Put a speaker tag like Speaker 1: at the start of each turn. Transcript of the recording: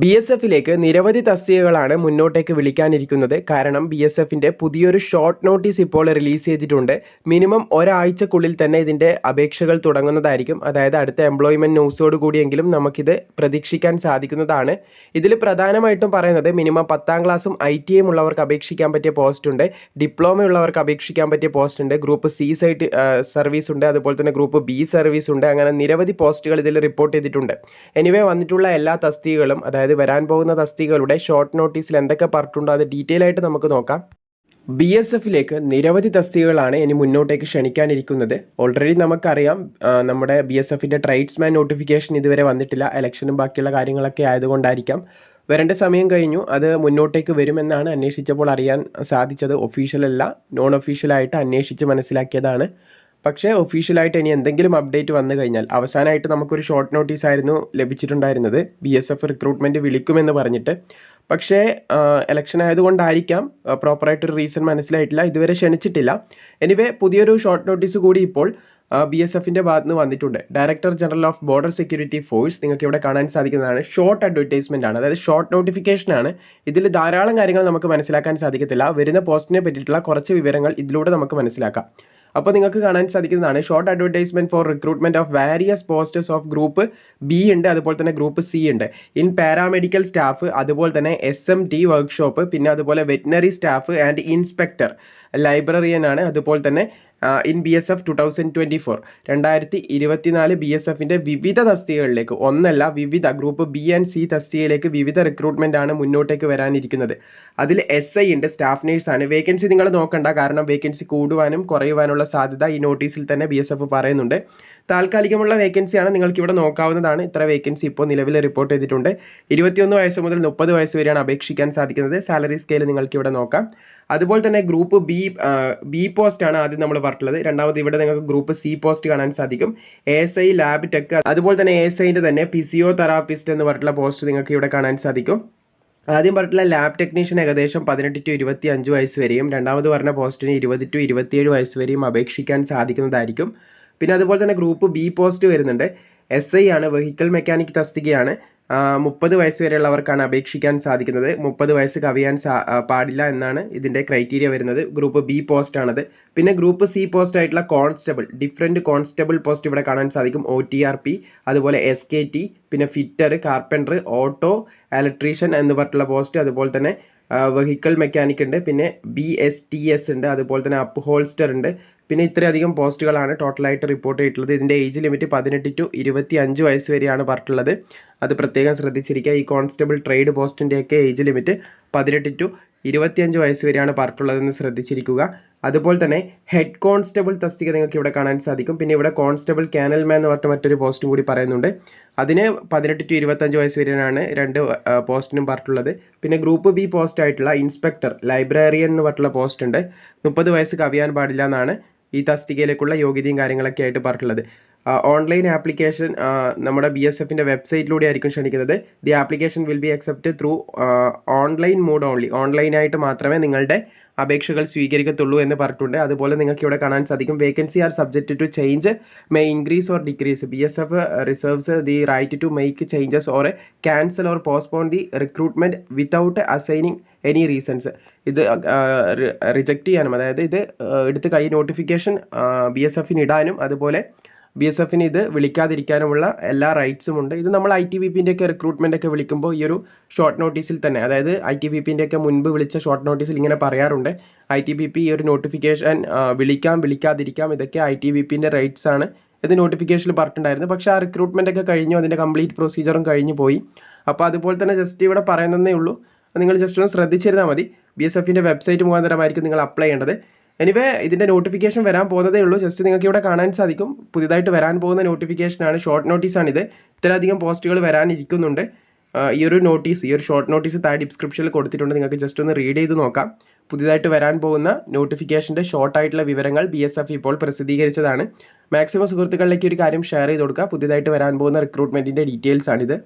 Speaker 1: B S എഫിലേക്ക് നിരവധി തസ്തികകളാണ് മുന്നോട്ടേക്ക് വിളിക്കാനിരിക്കുന്നത്. കാരണം ബി എസ് എഫിന്റെ പുതിയൊരു ഷോർട്ട് നോട്ടീസ് ഇപ്പോൾ റിലീസ് ചെയ്തിട്ടുണ്ട്. മിനിമം ഒരാഴ്ചക്കുള്ളിൽ തന്നെ ഇതിന്റെ അപേക്ഷകൾ തുടങ്ങുന്നതായിരിക്കും. അതായത് അടുത്ത എംപ്ലോയ്മെന്റ് ന്യൂസോട് കൂടിയെങ്കിലും നമുക്കിത് പ്രതീക്ഷിക്കാൻ സാധിക്കുന്നതാണ്. ഇതിൽ പ്രധാനമായിട്ടും പറയുന്നത് മിനിമം പത്താം ക്ലാസ്സും ഐ ടി എം ഉള്ളവർക്ക് അപേക്ഷിക്കാൻ പറ്റിയ പോസ്റ്റ് ഉണ്ട്. ഡിപ്ലോമ ഉള്ളവർക്ക് അപേക്ഷിക്കാൻ പറ്റിയ പോസ്റ്റ് ഉണ്ട്. ഗ്രൂപ്പ് സി സൈറ്റ് സർവീസ് ഉണ്ട്. അതുപോലെ തന്നെ ഗ്രൂപ്പ് ബി സർവീസ് ഉണ്ട്. അങ്ങനെ നിരവധി പോസ്റ്റുകൾ ഇതിൽ റിപ്പോർട്ട് ചെയ്തിട്ടുണ്ട്. എനിവേ വന്നിട്ടുള്ള എല്ലാ തസ്തികകളും അതായത് വരാൻ പോകുന്ന തസ്തികകളുടെ ഷോർട്ട് നോട്ടീസിൽ എന്തൊക്കെ പറഞ്ഞിട്ടുണ്ടോ അത് ഡീറ്റെയിൽ ആയിട്ട് നമുക്ക് നോക്കാം. ബി എസ് എഫിലേക്ക് നിരവധി തസ്തികകളാണ് ഇനി മുന്നോട്ടേക്ക് ക്ഷണിക്കാനിരിക്കുന്നത്. ഓൾറെഡി നമുക്കറിയാം നമ്മുടെ ബി എസ് എഫിന്റെ ട്രൈഡ്സ്മാൻ നോട്ടിഫിക്കേഷൻ ഇതുവരെ വന്നിട്ടില്ല. ഇലക്ഷനും ബാക്കിയുള്ള കാര്യങ്ങളൊക്കെ ആയതുകൊണ്ടായിരിക്കാം. വരേണ്ട സമയം കഴിഞ്ഞു. അത് മുന്നോട്ടേക്ക് വരുമെന്നാണ് അന്വേഷിച്ചപ്പോൾ അറിയാൻ സാധിച്ചത്. ഒഫീഷ്യൽ അല്ല നോൺ ഒഫീഷ്യലായിട്ട് അന്വേഷിച്ച് മനസ്സിലാക്കിയതാണ്. പക്ഷേ ഒഫീഷ്യലായിട്ട് ഇനി എന്തെങ്കിലും അപ്ഡേറ്റ് വന്നു കഴിഞ്ഞാൽ അവസാനമായിട്ട് നമുക്കൊരു ഷോർട്ട് നോട്ടീസ് ആയിരുന്നു ലഭിച്ചിട്ടുണ്ടായിരുന്നത്. ബി എസ് എഫ് റിക്രൂട്ട്മെന്റ് വിളിക്കുമെന്ന് പറഞ്ഞിട്ട്. പക്ഷേ ഇലക്ഷൻ ആയതുകൊണ്ടായിരിക്കാം പ്രോപ്പറായിട്ടൊരു റീസൺ മനസ്സിലായിട്ടില്ല. ഇതുവരെ ക്ഷണിച്ചിട്ടില്ല. എനിവേ പുതിയൊരു ഷോർട്ട് നോട്ടീസ് കൂടി ഇപ്പോൾ ബി എസ് എഫിന്റെ ഭാഗത്ത് നിന്ന് വന്നിട്ടുണ്ട്. Director general of border security force നിങ്ങൾക്ക് ഇവിടെ കാണാൻ സാധിക്കുന്നതാണ്. ഷോർട്ട് അഡ്വർടൈസ്മെന്റ് ആണ്. അതായത് ഷോർട്ട് നോട്ടിഫിക്കേഷൻ ആണ്. ഇതിൽ ധാരാളം കാര്യങ്ങൾ നമുക്ക് മനസ്സിലാക്കാൻ സാധിക്കത്തില്ല. വരുന്ന പോസ്റ്റിനെ പറ്റിയിട്ടുള്ള കുറച്ച് വിവരങ്ങൾ ഇതിലൂടെ നമുക്ക് മനസ്സിലാക്കാം. അപ്പോൾ നിങ്ങൾക്ക് കാണാൻ സാധിക്കുന്നതാണ്. Short advertisement for recruitment of various posters of group B ഉണ്ട് അതുപോലെ തന്നെ ഗ്രൂപ്പ് സി ഉണ്ട്. ഇൻ പാരാമെഡിക്കൽ സ്റ്റാഫ് അതുപോലെ തന്നെ എസ് എം ടി വർക്ക്ഷോപ്പ് പിന്നെ അതുപോലെ veterinary staff and inspector librarian ആണ് അതുപോലെ തന്നെ in B S F two thousand twenty four രണ്ടായിരത്തി ഇരുപത്തിനാല് ബി എസ് എഫിന്റെ വിവിധ തസ്തികകളിലേക്ക് ഒന്നല്ല വിവിധ ഗ്രൂപ്പ് ബി ആൻഡ് സി തസ്തികയിലേക്ക് വിവിധ റിക്രൂട്ട്മെന്റ് ആണ് മുന്നോട്ടേക്ക് വരാനിരിക്കുന്നത്. അതിൽ എസ് ഐ ഉണ്ട് സ്റ്റാഫ് ആണ്. വേക്കൻസി നിങ്ങൾ നോക്കണ്ട കാരണം വേക്കൻസി കൂടുവാനും കുറയുവാനുള്ള സാധ്യത ഈ നോട്ടീസിൽ തന്നെ ബി എസ് എഫ് പറയുന്നുണ്ട്. താൽക്കാലികമുള്ള വേക്കൻസിയാണ് നിങ്ങൾക്ക് ഇവിടെ നോക്കാവുന്നതാണ്. ഇത്ര വേക്കൻസി ഇപ്പോൾ നിലവിൽ റിപ്പോർട്ട് ചെയ്തിട്ടുണ്ട്. ഇരുപത്തിയൊന്ന് വയസ്സ് മുതൽ മുപ്പത് വയസ്സ് വരെയാണ് അപേക്ഷിക്കാൻ സാധിക്കുന്നത്. സാലറി സ്കെയിൽ നിങ്ങൾക്ക് ഇവിടെ നോക്കാം. അതുപോലെ തന്നെ ഗ്രൂപ്പ് ബി ബി പോസ്റ്റ് ആണ് ആദ്യം നമ്മൾ പറഞ്ഞിട്ടുള്ളത്. രണ്ടാമത് ഇവിടെ നിങ്ങൾക്ക് ഗ്രൂപ്പ് സി പോസ്റ്റ് കാണാൻ സാധിക്കും. എസ് ഐ ലാബ് ടെക് അതുപോലെ തന്നെ എസ് ഐന്റെ തന്നെ ഫിസിയോ തെറാപ്പിസ്റ്റ് എന്ന് പറഞ്ഞിട്ടുള്ള പോസ്റ്റ് നിങ്ങൾക്ക് ഇവിടെ കാണാൻ സാധിക്കും. ആദ്യം പറഞ്ഞിട്ടുള്ള ലാബ് ടെക്നീഷ്യൻ ഏകദേശം പതിനെട്ട് ടു ഇരുപത്തി അഞ്ച് വയസ്സ് വരെയും രണ്ടാമത് പറഞ്ഞ പോസ്റ്റിന് ഇരുപത് ടു ഇരുപത്തിയേഴ് വയസ്സ് വരെയും അപേക്ഷിക്കാൻ സാധിക്കുന്നതായിരിക്കും. പിന്നെ അതുപോലെ തന്നെ ഗ്രൂപ്പ് ബി പോസ്റ്റ് വരുന്നുണ്ട്. എസ് ഐ ആണ് വെഹിക്കിൾ മെക്കാനിക് തസ്തികയാണ്. മുപ്പത് വയസ്സ് വരെയുള്ളവർക്കാണ് അപേക്ഷിക്കാൻ സാധിക്കുന്നത്. മുപ്പത് വയസ്സ് കവിയാൻ പാടില്ല എന്നാണ് ഇതിന്റെ ക്രൈറ്റീരിയ വരുന്നത്. ഗ്രൂപ്പ് ബി പോസ്റ്റ് ആണത്. പിന്നെ ഗ്രൂപ്പ് സി പോസ്റ്റ് ആയിട്ടുള്ള കോൺസ്റ്റബിൾ ഡിഫറെന്റ് കോൺസ്റ്റബിൾ പോസ്റ്റ് ഇവിടെ കാണാൻ സാധിക്കും. ഒ ടി ആർ പി അതുപോലെ എസ് കെ ടി പിന്നെ ഫിറ്റർ കാർപ്പന്റർ ഓട്ടോ ഇലക്ട്രീഷ്യൻ എന്ന് പറഞ്ഞിട്ടുള്ള പോസ്റ്റ് അതുപോലെ തന്നെ വെഹിക്കിൾ മെക്കാനിക് ഉണ്ട്. പിന്നെ ബി എസ് ടി എസ് ഉണ്ട്. അതുപോലെ തന്നെ അപ്പ് ഹോൾസ്റ്റർ ഉണ്ട്. പിന്നെ ഇത്രയധികം പോസ്റ്റുകളാണ് ടോട്ടലായിട്ട് റിപ്പോർട്ട് ചെയ്തിട്ടുള്ളത്. ഇതിന്റെ ഏജ് ലിമിറ്റ് പതിനെട്ട് ടു ഇരുപത്തി അഞ്ച് വയസ്സ് വരെയാണ് പറഞ്ഞിട്ടുള്ളത്. അത് പ്രത്യേകം ശ്രദ്ധിച്ചിരിക്കുക. ഈ കോൺസ്റ്റബിൾ ട്രേഡ് പോസ്റ്റിന്റെയൊക്കെ ഏജ് ലിമിറ്റ് പതിനെട്ട് ടു ഇരുപത്തിയഞ്ച് വയസ്സ് വരെയാണ് പറഞ്ഞിട്ടുള്ളതെന്ന് ശ്രദ്ധിച്ചിരിക്കുക. അതുപോലെ തന്നെ ഹെഡ് കോൺസ്റ്റബിൾ തസ്തിക നിങ്ങൾക്ക് ഇവിടെ കാണാൻ സാധിക്കും. പിന്നെ ഇവിടെ കോൺസ്റ്റബിൾ കാനൽ മാൻ എന്ന് പറഞ്ഞ മറ്റൊരു പോസ്റ്റും കൂടി പറയുന്നുണ്ട്. അതിന് പതിനെട്ട് ടു ഇരുപത്തഞ്ച് വയസ്സ് വരെയാണ് രണ്ട് പോസ്റ്റിനും പറഞ്ഞിട്ടുള്ളത്. പിന്നെ ഗ്രൂപ്പ് ബി പോസ്റ്റ് ആയിട്ടുള്ള ഇൻസ്പെക്ടർ ലൈബ്രറിയൻ എന്ന് പറഞ്ഞിട്ടുള്ള പോസ്റ്റ് ഉണ്ട്. മുപ്പത് വയസ്സ് കവിയാൻ പാടില്ല എന്നാണ് ഈ തസ്തികയിലേക്കുള്ള യോഗ്യതയും കാര്യങ്ങളൊക്കെ ആയിട്ട് പറഞ്ഞിട്ടുള്ളത്. ഓൺലൈൻ ആപ്ലിക്കേഷൻ നമ്മുടെ ബി എസ് എഫിന്റെ വെബ്സൈറ്റിലൂടെ ആയിരിക്കും ക്ഷണിക്കുന്നത്. The application will be accept through online mode only ഓൺലൈനായിട്ട് മാത്രമേ നിങ്ങളുടെ അപേക്ഷകൾ സ്വീകരിക്കത്തുള്ളൂ എന്ന് പറഞ്ഞിട്ടുണ്ട്. അതുപോലെ നിങ്ങൾക്ക് ഇവിടെ കാണാൻ സാധിക്കും. Vacancy are subject to change may increase or decrease B S F reserves the right to make changes or cancel or postpone the recruitment without assigning any reasons ഇത് റിജക്റ്റ് ചെയ്യാനും അതായത് ഇത് എടുത്ത് കൈ നോട്ടിഫിക്കേഷൻ ബി എസ് എഫിന് ഇടാനും അതുപോലെ B S എഫിന് ഇത് വിളിക്കാതിരിക്കാനുമുള്ള എല്ലാ റൈറ്റ്സും ഉണ്ട്. ഇത് നമ്മൾ ഐ ടി ബി പിന്റെ ഒക്കെ റിക്രൂട്ട്മെന്റ് ഒക്കെ വിളിക്കുമ്പോൾ ഈ ഒരു ഷോർട്ട് നോട്ടീസിൽ തന്നെ അതായത് ഐ ടി ബി പിന്റെ ഒക്കെ മുൻപ് വിളിച്ച ഷോർട്ട് നോട്ടീസിൽ ഇങ്ങനെ പറയാറുണ്ട്. ഐ ടി ബി പി ഈ ഒരു നോട്ടിഫിക്കേഷൻ വിളിക്കാം വിളിക്കാതിരിക്കാം ഇതൊക്കെ ഐ ടി ബി പിന്റെ റൈറ്റ്സ് ആണ് ഇത് നോട്ടിഫിക്കേഷനിൽ പറഞ്ഞിട്ടുണ്ടായിരുന്നു. പക്ഷേ ആ റിക്രൂട്ട്മെന്റ് ഒക്കെ കഴിഞ്ഞു അതിന്റെ കംപ്ലീറ്റ് പ്രൊസീജിയറും കഴിഞ്ഞു പോയി. അപ്പോൾ അതുപോലെ തന്നെ ജസ്റ്റ് ഇവിടെ പറയുന്നതേ ഉള്ളൂ. നിങ്ങൾ ജസ്റ്റ് ഒന്ന് ശ്രദ്ധിച്ചിരുന്നാൽ മതി. ബി എസ് എഫിന്റെ വെബ്സൈറ്റ് മുഖാന്തരമായിരിക്കും നിങ്ങൾ അപ്ലൈ ചെയ്യേണ്ടത്. എനിവേ ഇതിന്റെ നോട്ടിഫിക്കേഷൻ വരാൻ പോകുന്നതേ ഉള്ളൂ. ജസ്റ്റ് നിങ്ങൾക്ക് ഇവിടെ കാണാൻ സാധിക്കും. പുതിയതായിട്ട് വരാൻ പോകുന്ന നോട്ടിഫിക്കേഷനാണ് ഷോർട്ട് നോട്ടീസാണിത് ഇത്രയധികം പോസ്റ്റുകൾ വരാനിരിക്കുന്നുണ്ട്. ഈ ഒരു നോട്ടീസ് ഈ ഒരു ഷോർട്ട് നോട്ടീസ് താഴെ ഡിസ്ക്രിപ്ഷനിൽ കൊടുത്തിട്ടുണ്ട്. നിങ്ങൾക്ക് ജസ്റ്റ് ഒന്ന് റീഡ് ചെയ്ത് നോക്കാം. പുതിയതായിട്ട് വരാൻ പോകുന്ന നോട്ടിഫിക്കേഷന്റെ ആയിട്ടുള്ള വിവരങ്ങൾ ബി എസ് എഫ് ഇപ്പോൾ പ്രസിദ്ധീകരിച്ചതാണ്. മാക്സിമം സുഹൃത്തുക്കളിലേക്ക് ഒരു കാര്യം ഷെയർ ചെയ്ത് കൊടുക്കുക പുതിയതായിട്ട് വരാൻ പോകുന്ന റിക്രൂട്ട്മെന്റിന്റെ ഡീറ്റെയിൽസ് ആണിത്.